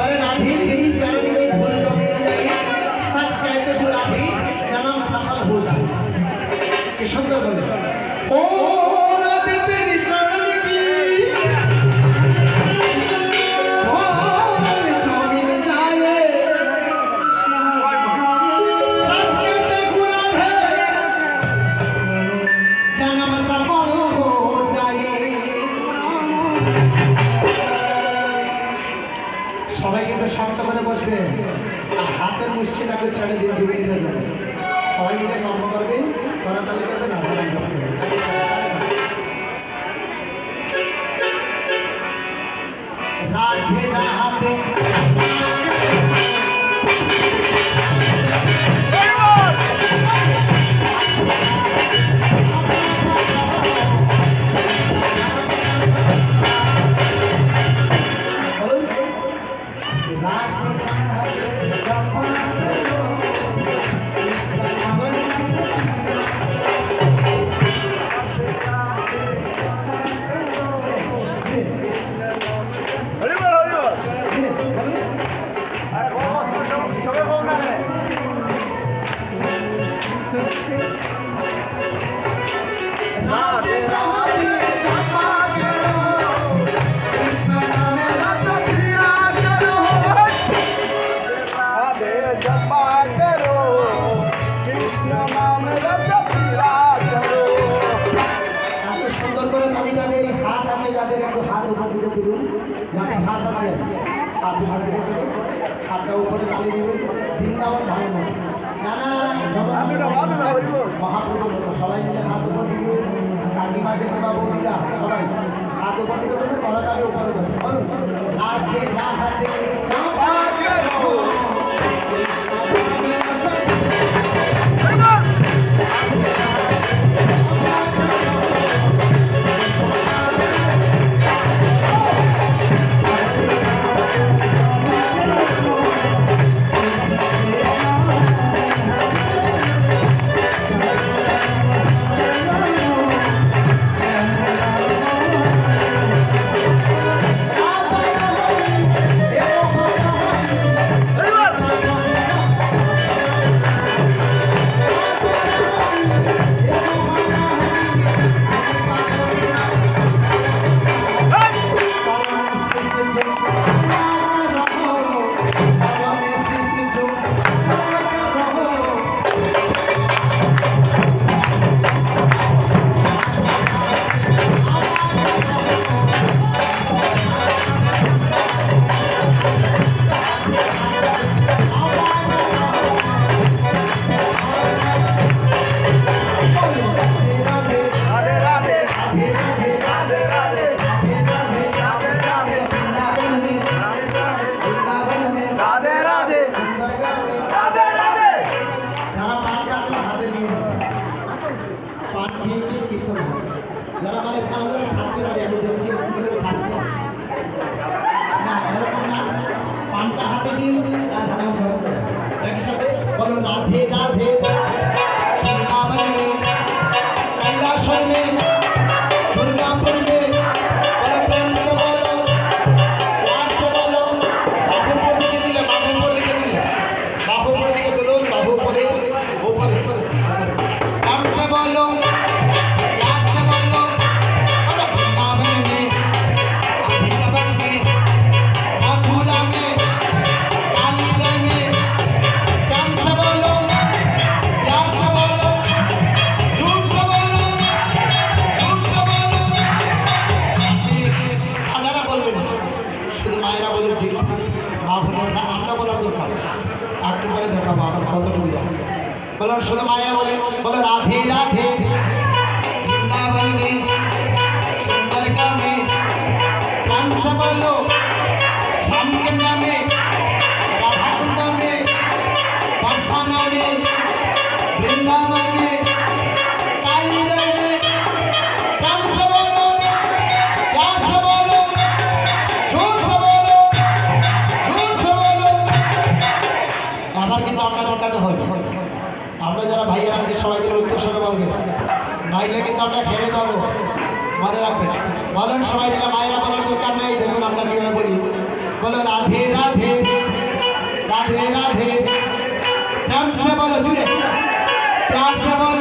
पर राधे तेरी चरण की धूल कब मिल जाए सच कहते हो राधे जन्म सफल हो जाए कि सुंदर बोले ओ বসবেন হাতের মুষ্টিটাকে ছেড়ে দিয়ে দুই মিনিটে যাবেন। সবাই মিলে কর্ম করবেন করা তাহলে করবেন আধার ঠান্ডা চেয়ার হাতে হাত ধরে দেবে হাতটা উপরে তালি দেবে বৃন্দাবন ধাম নানা মহাপ্রভু সবাই মিলে হাত উপর দিয়ে কাকিমা কাকিমা বৌদিরা সবাই হাত উপর দিকে করবে করতালি উপরে করবে আর যে না হাত দেবে আপনার কতটুকু জানেন বলেন, শুধু মায়া বলে বলে রাধে রাধে। বৃন্দাবন মে সুন্দর গ্রামে রাম সবলো। নাইলে কিন্তু আমরা হেরে যাব। মনে রাখবেন। বলেন সবাই মিলে মায়েরা বলার দরকার নেই, দেখুন আমরা কীভাবে বলি। বলো রাধে রাধে রাধে রাধে। প্রেম সে বলো, জুড়ে। প্রাণ সে বলো।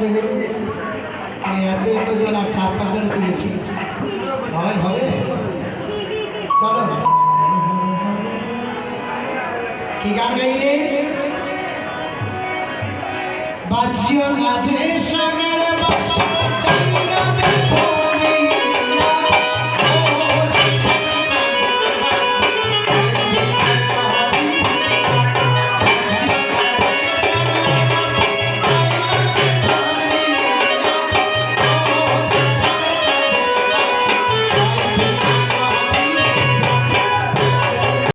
দেবে। আমি এত এতজন আর চার পাঁচজন তুলেছি ধামাই হবে? চলো। কি গান গাইলে? বাজিও না